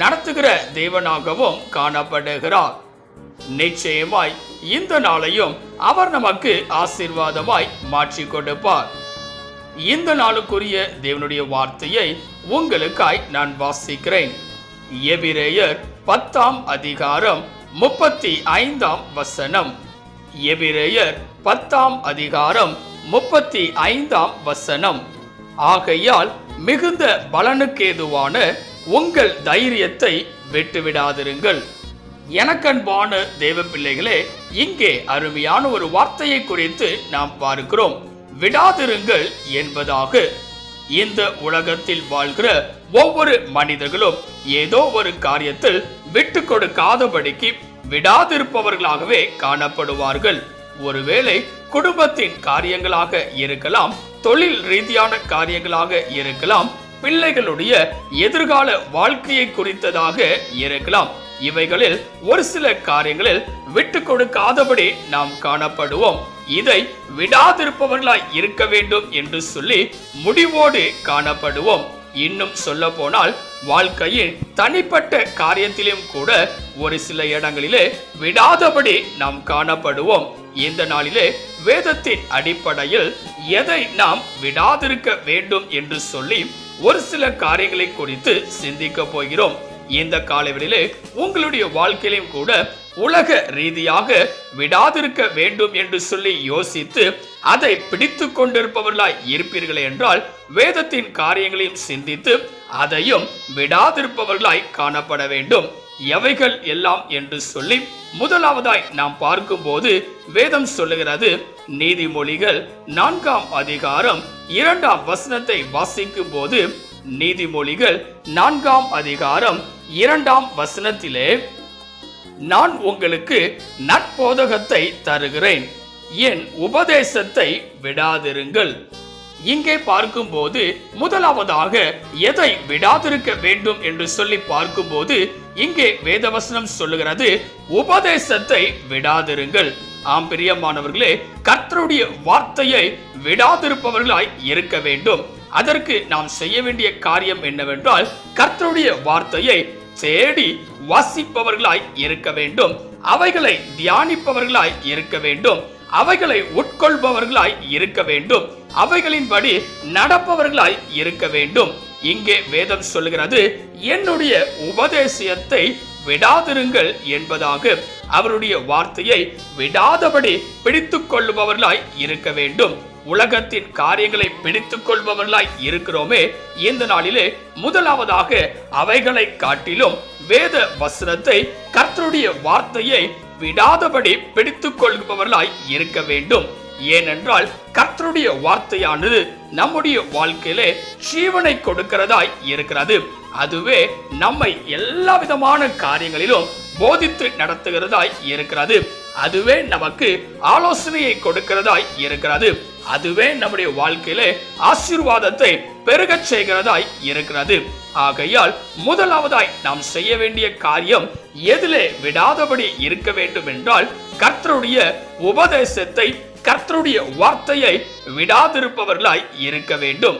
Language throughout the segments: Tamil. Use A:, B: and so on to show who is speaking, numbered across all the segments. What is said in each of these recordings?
A: நடத்துகிற தேவனாகவும் காணப்படுகிறார் நிச்சயமாய் இந்த நாளையும் அவர் நமக்கு ஆசீர்வாதமாய் மாற்றி கொடுப்பார் இந்த நாளுக்குரிய தேவனுடைய வார்த்தையை உங்களுக்காய் நான் வாசிக்கிறேன் எபிரேயர் பத்தாம் அதிகாரம் முப்பத்தி ஐந்தாம் வசனம் எபிரேயர் பத்தாம் அதிகாரம் முப்பத்தி ஐந்தாம் வசனம் ஆகையால் மிகுந்த பலனுக்கேதுவான உங்கள் தைரியத்தை விட்டுவிடாதிருங்கள் எனக்கன்பான தேவ பிள்ளைகளே இங்கே அருமையான ஒரு வார்த்தையை குறித்து நாம் பார்க்கிறோம் விடாதிருங்கள் என்பதாக இந்த உலகத்தில் வாழ்கிற ஒவ்வொரு மனிதர்களும் ஏதோ ஒரு காரியத்தில் விட்டு கொடுக்காதபடிக்கு விடாதிருப்பவர்களாகவே காணப்படுவார்கள் ஒருவேளை குடும்பத்தின் காரியங்களாக இருக்கலாம் தொழில் ரீதியான காரியங்களாக இருக்கலாம் பிள்ளைகளுடைய எதிர்கால வாழ்க்கையை குறித்ததாக இருக்கலாம் இவைகளில் ஒரு சில காரியங்களில் விட்டு கொடுக்காதபடி நாம் காணப்படுவோம் இதை விடாதிருப்பவர்களாய் இருக்க வேண்டும் என்று சொல்லி முடிவோடு காணப்படுவோம் இன்னும் சொல்ல போனால் வாழ்க்கையின் தனிப்பட்ட காரியத்திலும் கூட ஒரு சில இடங்களிலே விடாதபடி நாம் காணப்படுவோம் இந்த நாளிலே வேதத்தின் அடிப்படையில் எதை நாம் விடாதிருக்க வேண்டும் என்று சொல்லி ஒரு சில காரியங்களை குறித்து சிந்திக்க போகிறோம் இந்த காலவெளியிலே உங்களுடைய வாழ்க்கையிலும் கூட உலக ரீதியாக விடாதிருக்க வேண்டும் என்று சொல்லி யோசித்து அதை பிடித்து கொண்டிருப்பவர்களாய் இருப்பீர்கள் என்றால் வேதத்தின் காரியங்களையும் சிந்தித்து அதையும் விடாதிருப்பவர்களாய் காணப்பட வேண்டும் எவைகள் எல்லாம் என்று சொல்லி முதலாவதாய் நாம் பார்க்கும்போது வேதம் சொல்லுகிறது நீதிமொழிகள் நான்காம் அதிகாரம் இரண்டாம் வசனத்தை வாசிக்கும் போது நீதிமொழிகள் நான்காம் அதிகாரம் இரண்டாம் வசனத்திலே நான் உங்களுக்கு நட்போதகத்தை தருகிறேன் என் உபதேசத்தை விடாதிருங்கள் இங்கே பார்க்கும்போது முதலாவதாக எதை விடாதிருக்க வேண்டும் என்று சொல்லி பார்க்கும்போது இங்கே வேதவசனம் சொல்லுகிறது உபதேசத்தை விடாதிருங்கள் ஆம் பிரியமானவர்களே கர்த்தருடைய வார்த்தையை விடாதிருப்பவர்களாய் இருக்க வேண்டும் அதற்கு நாம் செய்ய வேண்டிய காரியம் என்னவென்றால் கர்த்தருடைய வார்த்தையை தேடி வாசிப்பவர்களாய் இருக்க வேண்டும் அவைகளை தியானிப்பவர்களாய் இருக்க வேண்டும் அவைகளை உட்கொள்பவர்களாய் இருக்க வேண்டும் அவைகளின்படி நடப்பவர்களாய் இருக்க வேண்டும் இங்கே வேதம் சொல்கிறது என்னுடைய உபதேசியத்தை விடாதிருங்கள் என்பதாக அவருடைய வார்த்தையை விடாதபடி பிடித்து கொள்ளுபவர்களாய் இருக்க வேண்டும் உலகத்தின் காரியங்களை பிடித்து கொள்பவர்களாய் இருக்கிறோமே இந்த நாளிலே முதலாவதாக அவைகளை காட்டிலும் வேத வசனத்தை கர்த்தருடைய வார்த்தையை விடாதபடி பிடித்து கொள்பவர்களாய் இருக்க வேண்டும் ஏனென்றால் கர்த்தருடைய வார்த்தையானது நம்முடைய வாழ்க்கையிலே ஜீவனை கொடுக்கிறதாய் இருக்கிறது அதுவே நம்மை எல்லா விதமான காரியங்களிலும் போதித்து நடத்துகிறதாய் இருக்கிறது அதுவே நமக்கு ஆலோசனையை கொடுக்கிறதாய் இருக்கிறது அதுவே நம்முடைய வாழ்க்கையிலே ஆசீர்வாதத்தை பெருக செய்கிறதாய் இருக்கிறது ஆகையால் முதலாவதாய் நாம் செய்ய வேண்டிய காரியம் எதிலே விடாதபடி இருக்க வேண்டும் என்றால் கர்த்தருடைய உபதேசத்தை கர்த்தருடைய வார்த்தையை விடாதிருப்பவர்களாய் இருக்க வேண்டும்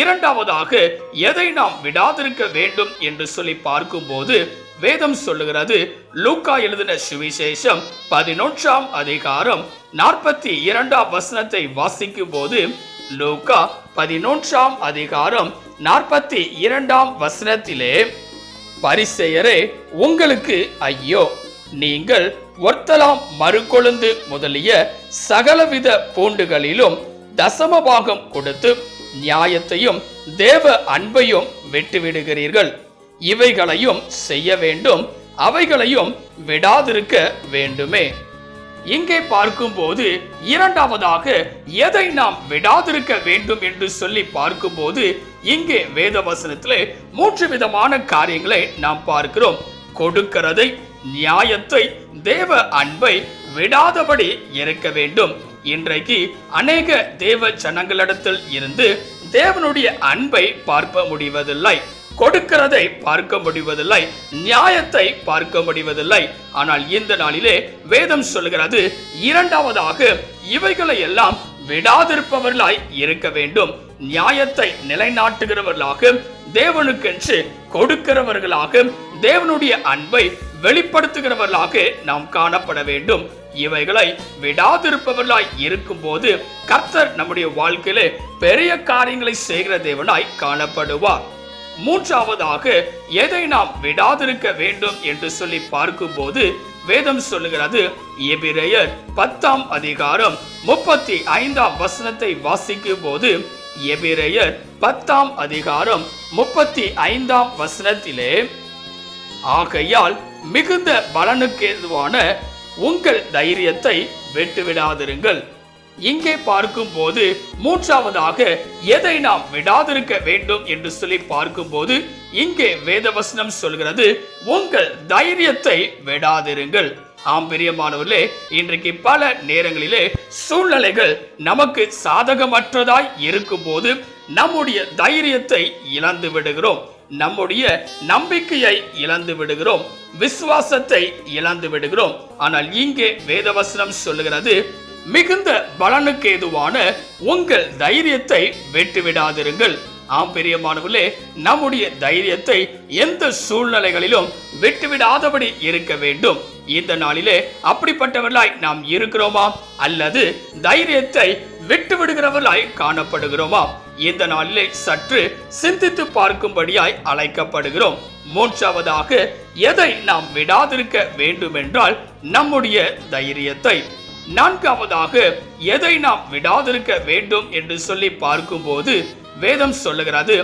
A: இரண்டாவதாக எதை நாம் விடாதிருக்க வேண்டும் என்று சொல்லி பார்க்கும்போது வேதம் சொல்லுகிறது லூக்கா எழுதின சுவிசேஷம் பதினொன்றாம் அதிகாரம் நாற்பத்தி இரண்டாம் வசனத்தை வாசிக்கும் போது லூக்கா பதினொன்றாம் அதிகாரம் நாற்பத்தி இரண்டாம் வசனத்திலே பரிசெயரே உங்களுக்கு ஐயோ நீங்கள் ஒர்த்தலாம் மறுகொழுந்து முதலிய சகலவித பூண்டுகளிலும் தசமபாகம் கொடுத்து நியாயத்தையும் தேவ அன்பையும் விட்டுவிடுகிறீர்கள் இவைகளையும் செய்ய வேண்டும் அவைகளையும் விடாதிருக்க வேண்டுமே இங்கே பார்க்கும்போது இரண்டாவதாக எதை நாம் விடாதிருக்க வேண்டும் என்று சொல்லி பார்க்கும்போது இங்கே வேதவசனத்திலே மூன்று விதமான காரியங்களை நாம் பார்க்கிறோம் கொடுக்கிறதை நியாயத்தை தேவ அன்பை விடாதபடி இருக்க வேண்டும் இன்றைக்கு அநேக தேவ ஜனங்களிடத்தில் இருந்து தேவனுடைய அன்பை பார்க்க முடிவதில்லை கொடுக்கிறதை பார்க்க முடிவதில்லை நியாயத்தை பார்க்க முடிவதில்லை ஆனால் இந்த நாளிலே வேதம் சொல்கிறது இரண்டாவதாக இவைகளை எல்லாம் விடாதிருப்பவர்களாய் இருக்க வேண்டும் நியாயத்தை நிலைநாட்டுகிறவர்களாக தேவனுக்கென்று கொடுக்கிறவர்களாக தேவனுடைய அன்பை வெளிப்படுத்துகிறவர்களாக நாம் காணப்பட வேண்டும் இவைகளை விடாதிருப்பவர்களாய் இருக்கும்போது கர்த்தர் நம்முடைய வாழ்க்கையிலே பெரிய காரியங்களை செய்கிற தேவனாய் காணப்படுவார் மூன்றாவதாக எதை நாம் விடாதிருக்க வேண்டும் என்று சொல்லி பார்க்கும்போது வேதம் சொல்லுகிறது எபிரேயர் பத்தாம் அதிகாரம் முப்பத்தி ஐந்தாம் வசனத்தை வாசிக்கும் போது எபிரேயர் பத்தாம் அதிகாரம் முப்பத்தி ஐந்தாம் வசனத்திலே ஆகையால் மிகுந்த பலனுக்கு எதுவான உங்கள் தைரியத்தை விட்டுவிடாதிருங்கள் இங்கே பார்க்கும் போது மூன்றாவதாக எதை நாம் விடாதிருக்க வேண்டும் என்று சொல்லி பார்க்கும்போது இங்கே வேதவசனம் சொல்கிறது உங்கள் தைரியத்தை விடாதிருங்கள் ஆம் பிரியமானவர்களே இன்றைக்கு பல நேரங்களிலே சூழ்நிலைகள் நமக்கு சாதகமற்றதாய் இருக்கும் போது நம்முடைய தைரியத்தை இழந்து விடுகிறோம் நம்முடைய நம்பிக்கையை இழந்து விடுகிறோம் விசுவாசத்தை இழந்து விடுகிறோம் ஆனால் இங்கே வேதவசனம் சொல்லுகிறது மிகுந்த பலனுக்கு ஏதுவான உங்கள் தைரியத்தை வெட்டுவிடாதிருங்கள் ஆம் பெரியமானவர்களே நம்முடைய தைரியத்தை எந்த சூழ்நிலைகளிலும் விட்டுவிடாதபடி இருக்க வேண்டும் இந்த நாளிலே அப்படிப்பட்டவர்களாய் நாம் இருக்கிறோமா அல்லது தைரியத்தை விட்டு விடுகிறவர்களாய் காணப்படுகிறோமா இந்த நாளிலே சற்று சிந்தித்து பார்க்கும்படியாய் அழைக்கப்படுகிறோம் மூன்றாவதாக எதை நாம் விடாதிருக்க வேண்டுமென்றால் நம்முடைய தைரியத்தை நான்காவதாக எதை நாம் விடாதிருக்க வேண்டும் என்று சொல்லி பார்க்கும்போது வேதம் சொல்லுகிறது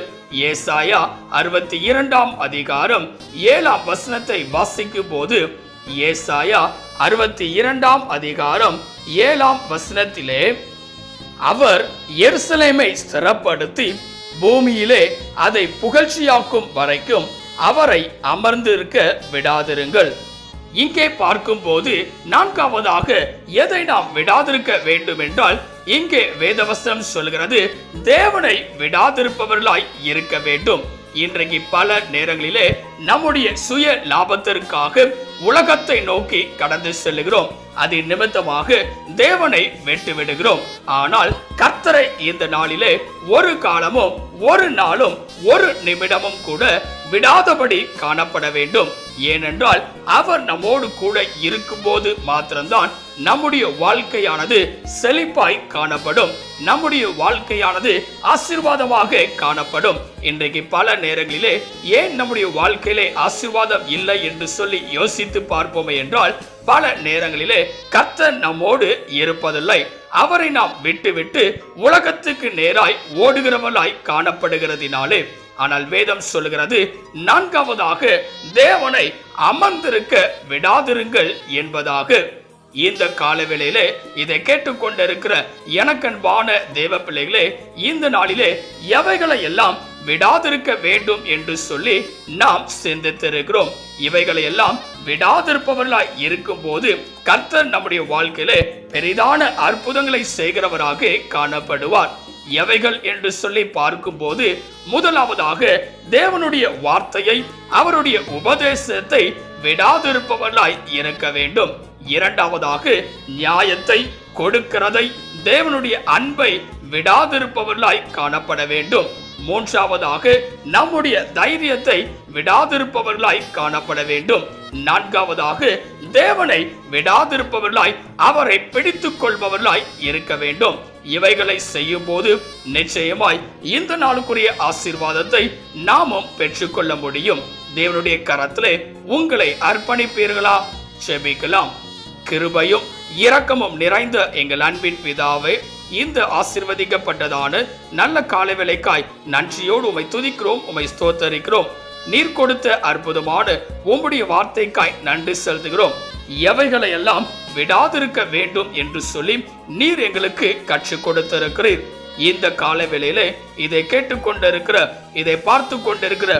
A: ஏசாயா அறுபத்தி இரண்டாம் அதிகாரம் ஏழாம் வசனத்தை வாசிக்கும் போது ஏசாயா அறுபத்தி இரண்டாம் அதிகாரம் ஏழாம் வசனத்திலே அவர் எருசலேமை ஸ்திரப்படுத்தி பூமியிலே அதை புகழ்ச்சியாக்கும் வரைக்கும் அவரை அமர்ந்திருக்க விடாதிருங்கள் இங்கே பார்க்கும்போது நான்காவதாக எதை நாம் விடாதிருக்க வேண்டும் என்றால் இங்கே வேதவசனம் சொல்கிறது தேவனை விடாதிருப்பவர்களாய் இருக்க வேண்டும் இன்றைக்கு பல நேரங்களிலே நம்முடைய சுய லாபத்திற்காக உலகத்தை நோக்கி கடந்து செல்லுகிறோம் அது நிமித்தமாக தேவனை விடுகிறோம் ஆனால் கர்த்தரை இந்த நாளிலே ஒரு காலமும் ஒரு நாளும் ஒரு நிமிடமும் கூட விடாதபடி காணப்பட வேண்டும் ஏனென்றால் அவர் நம்மோடு கூட இருக்கும்போது மாத்திரம்தான் நம்முடைய வாழ்க்கையானது செழிப்பாய் காணப்படும் நம்முடைய வாழ்க்கையானது ஆசிர்வாதமாக காணப்படும் இன்றைக்கு பல நேரங்களிலே ஏன் நம்முடைய வாழ்க்கையிலே ஆசிர்வாதம் இல்லை என்று சொல்லி யோசித்து பார்ப்போமே என்றால் பல நேரங்களிலே கத்த நம்மோடு இருப்பதில்லை அவரை நாம் விட்டுவிட்டு உலகத்துக்கு நேராய் ஓடுகிறவனாய் காணப்படுகிறதினாலே ஆனால் வேதம் சொல்லுகிறது நான்காவதாக தேவனை அமர்ந்திருக்க விடாதிருங்கள் என்பதாக இந்த காலவேளையிலே இதை கேட்டுக்கொண்டிருக்கிற இருக்கிற எனக்கன்பான தேவ பிள்ளைகளே இந்த நாளிலே எவைகளை எல்லாம் விடாதிருக்க வேண்டும் என்று சொல்லி நாம் சிந்தித்திருக்கிறோம் இவைகளை எல்லாம் விடாதிருப்பவர்களாய் இருக்கும் போது கர்த்தர் நம்முடைய வாழ்க்கையில பெரிதான அற்புதங்களை செய்கிறவராக காணப்படுவார் எவைகள் என்று சொல்லி பார்க்கும்போது முதலாவதாக தேவனுடைய வார்த்தையை அவருடைய உபதேசத்தை விடாதிருப்பவர்களாய் இருக்க வேண்டும் இரண்டாவதாக நியாயத்தை கொடுக்கிறதை தேவனுடைய அன்பை விடாதிருப்பவர்களாய் காணப்பட வேண்டும் மூன்றாவதாக நம்முடைய தைரியத்தை விடாதிருப்பவர்களாய் காணப்பட வேண்டும் நான்காவதாக தேவனை விடாதிருப்பவர்களாய் அவரை பிடித்துக் கொள்பவர்களாய் இருக்க வேண்டும் இவைகளை செய்யும் போது நிச்சயமாய் இந்த நாளுக்குரிய ஆசீர்வாதத்தை நாமும் பெற்றுக்கொள்ள முடியும் தேவனுடைய கரத்திலே உங்களை அர்ப்பணிப்பீர்களா செபிக்கலாம் கிருபையும் இரக்கமும் நிறைந்த எங்கள் அன்பின் பிதாவே இந்த ஆசிர்வதிக்கப்பட்டதான நல்ல காலை விலைக்காய் நன்றியோடு உமை துதிக்கிறோம் உமை ஸ்தோத்தரிக்கிறோம் நீர் கொடுத்த அற்புதமான உம்முடைய வார்த்தைக்காய் நன்றி செலுத்துகிறோம் எவைகளை எல்லாம் விடாதிருக்க வேண்டும் என்று சொல்லி நீர் எங்களுக்கு கற்றுக் கொடுத்திருக்கிறீர் இந்த கால இதை கேட்டுக்கொண்டிருக்கிற இதை பார்த்து கொண்டிருக்கிற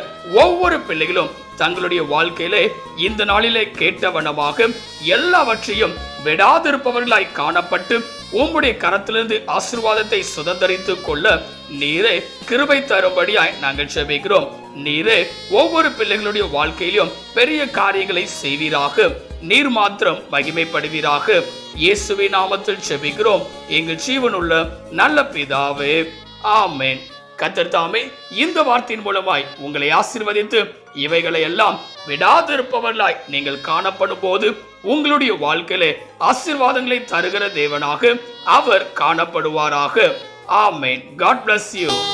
A: ஒவ்வொரு பிள்ளைகளும் தங்களுடைய வாழ்க்கையிலே இந்த நாளிலே கேட்டவனமாக எல்லாவற்றையும் விடாதிருப்பவர்களாய் காணப்பட்டு உம்முடைய கரத்திலிருந்து ஆசிர்வாதத்தை சுதந்திரித்து கொள்ள நீரே கிருபை தரும்படியாய் நாங்கள் செபிக்கிறோம் நீரே ஒவ்வொரு பிள்ளைகளுடைய வாழ்க்கையிலும் பெரிய காரியங்களை செய்வீராக நீர் மாத்திரம் மகிமைப்படுவீராக இயேசுவின் நாமத்தில் செபிக்கிறோம் எங்கள் ஜீவனுள்ள நல்ல பிதாவே ஆமேன் கத்தர் தாமே இந்த வார்த்தையின் மூலமாய் உங்களை ஆசிர்வதித்து இவைகளை எல்லாம் விடாதிருப்பவர்களாய் நீங்கள் காணப்படும் போது உங்களுடைய வாழ்க்கையிலே ஆசிர்வாதங்களை தருகிற தேவனாக அவர் காணப்படுவாராக ஆமேன் காட் பிளஸ் யூ